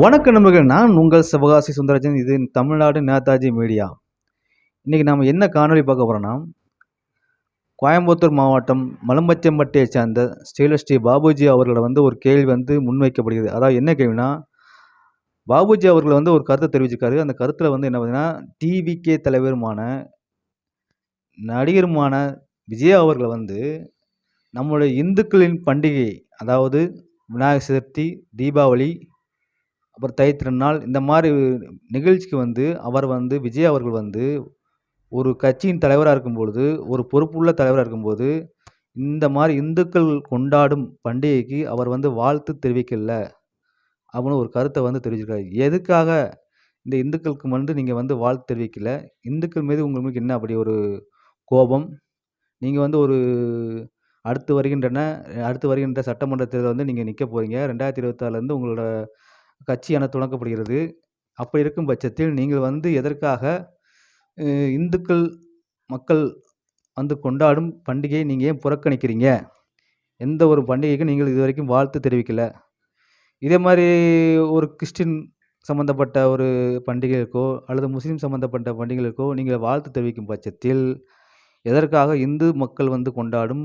வணக்கம் நண்பர்கள் நான் உங்கள் சிவகாசி சுந்தரஜன் இது தமிழ்நாடு நேதாஜி மீடியா. இன்றைக்கி நாம் என்ன காணொளி பார்க்க போகிறோன்னா கோயம்புத்தூர் மாவட்டம் மலம்பச்சம்பட்டியை சேர்ந்த ஸ்ரீலஸ்ரீ பாபுஜி அவர்களை வந்து ஒரு கேள்வி வந்து முன்வைக்கப்படுகிறது. அதாவது என்ன கேள்வினா பாபுஜி அவர்கள் வந்து ஒரு கருத்தை தெரிவிச்சிருக்காரு. அந்த கருத்தில் வந்து என்ன பார்த்தீங்கன்னா டிவிகே தலைவருமான நடிகருமான விஜய் அவர்களை வந்து நம்முடைய இந்துக்களின் பண்டிகை அதாவது விநாயகர் சதுர்த்தி தீபாவளி அப்புறம் தை திருநாள் இந்த மாதிரி நிகழ்ச்சிக்கு வந்து அவர் வந்து விஜய் அவர்கள் வந்து ஒரு கட்சியின் தலைவராக இருக்கும் பொழுது ஒரு பொறுப்புள்ள தலைவராக இருக்கும்போது இந்த மாதிரி இந்துக்கள் கொண்டாடும் பண்டிகைக்கு அவர் வந்து வாழ்த்து தெரிவிக்கல அப்படின்னு ஒரு கருத்தை வந்து தெரிவிச்சிருக்காரு. எதுக்காக இந்த இந்துக்களுக்கு வந்து நீங்கள் வந்து வாழ்த்து தெரிவிக்கல? இந்துக்கள் மீது உங்களுக்கு என்ன அப்படி ஒரு கோபம்? நீங்கள் வந்து ஒரு அடுத்து வருகின்றன அடுத்து வருகின்ற சட்டமன்ற தேர்தல் வந்து நீங்கள் நிற்க போகிறீங்க ரெண்டாயிரத்தி இருபத்தாறுலேருந்து உங்களோட கட்சி என தொடங்கப்படுகிறது. அப்படி இருக்கும் பட்சத்தில் நீங்கள் வந்து எதற்காக இந்துக்கள் மக்கள் வந்து கொண்டாடும் பண்டிகையை நீங்கள் ஏன் புறக்கணிக்கிறீங்க? எந்த ஒரு பண்டிகைக்கும் நீங்கள் இது வரைக்கும் வாழ்த்து தெரிவிக்கல. இதே மாதிரி ஒரு கிறிஸ்டின் சம்மந்தப்பட்ட ஒரு பண்டிகைகளுக்கோ அல்லது முஸ்லீம் சம்மந்தப்பட்ட பண்டிகைகளுக்கோ நீங்கள் வாழ்த்து தெரிவிக்கும் பட்சத்தில் எதற்காக இந்து மக்கள் வந்து கொண்டாடும்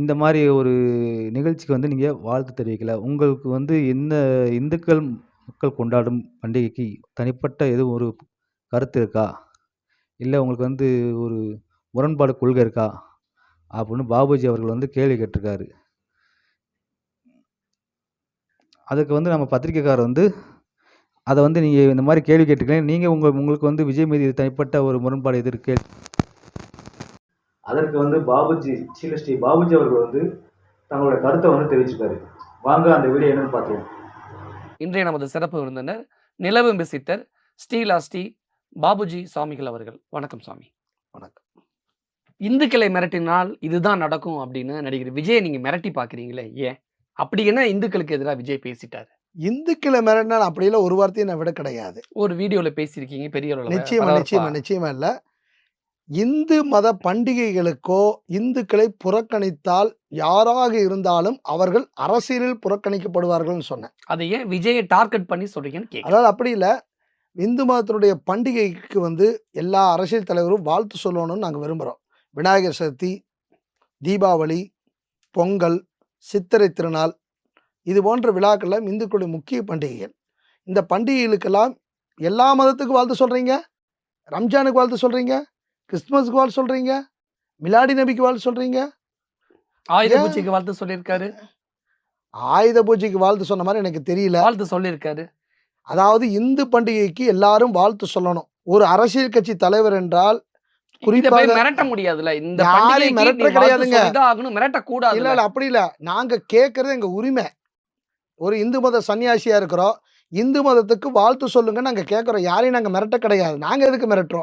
இந்த மாதிரி ஒரு நிகழ்ச்சிக்கு வந்து நீங்கள் வாழ்த்து தெரிவிக்கல. உங்களுக்கு வந்து என்ன இந்துக்கள் மக்கள் கொண்டாடும் பண்டிகைக்கு தனிப்பட்ட எதுவும் ஒரு கருத்து இருக்கா? இல்லை உங்களுக்கு வந்து ஒரு முரண்பாடு கொள்கை இருக்கா? அப்படின்னு பாபுஜி அவர்கள் வந்து கேள்வி கேட்டிருக்காரு. அதுக்கு வந்து நம்ம பத்திரிக்கைக்காரர் வந்து அதை வந்து நீங்கள் இந்த மாதிரி கேள்வி கேட்டுக்கிறேன் நீங்கள் உங்கள் உங்களுக்கு வந்து விஜய் மீது தனிப்பட்ட ஒரு முரண்பாடு எது அதற்கு வந்து பாபுஜி ஸ்ரீ பாபுஜி அவர்கள் வந்து தங்களோட கருத்தை வந்து தெரிவிச்சிருக்காரு. வாங்க அந்த வீடியோ என்னன்னு பார்க்கலாம் இன்றைய நமது சிறப்பு விருந்தினர் நிலவு மிசிட்டர் ஸ்ரீலாஸ்ரீ பாபுஜி சுவாமிகள் அவர்கள். வணக்கம் சுவாமி. வணக்கம். இந்துக்களை மிரட்டினால் இதுதான் நடக்கும் அப்படின்னு நடிகர் விஜய் நீங்க மிரட்டி பாக்குறீங்களே ஏன்? அப்படி என்ன இந்துக்களுக்கு எதிராக விஜய் பேசிட்டாரு? இந்துக்களை மிரட்டினால் அப்படியெல்லாம் ஒரு வார்த்தையும் நான் விட கிடையாது. ஒரு வீடியோல பேசியிருக்கீங்க பெரிய அளவுல. நிச்சயமா. நிச்சயமா நிச்சயமா இல்ல. இந்து மத பண்டிகைகளுக்கோ இந்துக்களை புறக்கணித்தால் யாராக இருந்தாலும் அவர்கள் அரசியலில் புறக்கணிக்கப்படுவார்கள்னு சொன்னேன். அதை ஏன் விஜயை டார்கெட் பண்ணி சொல்றீங்கன்னு அதாவது அப்படி இல்ல. இந்து மதத்தினுடைய பண்டிகைக்கு வந்து எல்லா அரசியல் தலைவரும் வாழ்த்து சொல்லணும்னு நாங்கள் விரும்புகிறோம் விநாயகர் சதுர்த்தி தீபாவளி பொங்கல் சித்திரை திருநாள் இது போன்ற விழாக்கள்லாம் இந்துக்களுடைய முக்கிய பண்டிகைகள். இந்த பண்டிகைகளுக்கெல்லாம் எல்லா மதத்துக்கும் வாழ்த்து சொல்றீங்க? ரம்ஜானுக்கு வாழ்த்து சொல்றீங்க? கிறிஸ்துமஸுக்கு வாழ்த்து சொல்றீங்க? மிலாடி நபிக்கு வாழ்த்து சொல்றீங்க? ஆயுத? பூஜைக்கு வாழ்த்து சொல்லியிருக்காரு. ஆயுத பூஜைக்கு வாழ்த்து சொன்ன மாதிரி எனக்கு தெரியல. வாழ்த்து சொல்லியிருக்காரு. அதாவது இந்து பண்டிகைக்கு எல்லாரும் வாழ்த்து சொல்லணும். ஒரு அரசியல் கட்சி தலைவர் என்றால் குறிப்பாக மிரட்ட முடியாதுல இந்த மிரட்ட கிடையாதுங்க. மிரட்ட கூடாது இல்ல இல்ல அப்படி இல்ல. நாங்க கேட்கறது எங்க உரிமை. ஒரு இந்து மத சன்னியாசியா இருக்கிறோம். இந்து மதத்துக்கு வாழ்த்து சொல்லுங்க நாங்க கேட்கறோம் யாரையும் நாங்க மிரட்ட கிடையாது. நாங்க எதுக்கு மிரட்டுறோம்?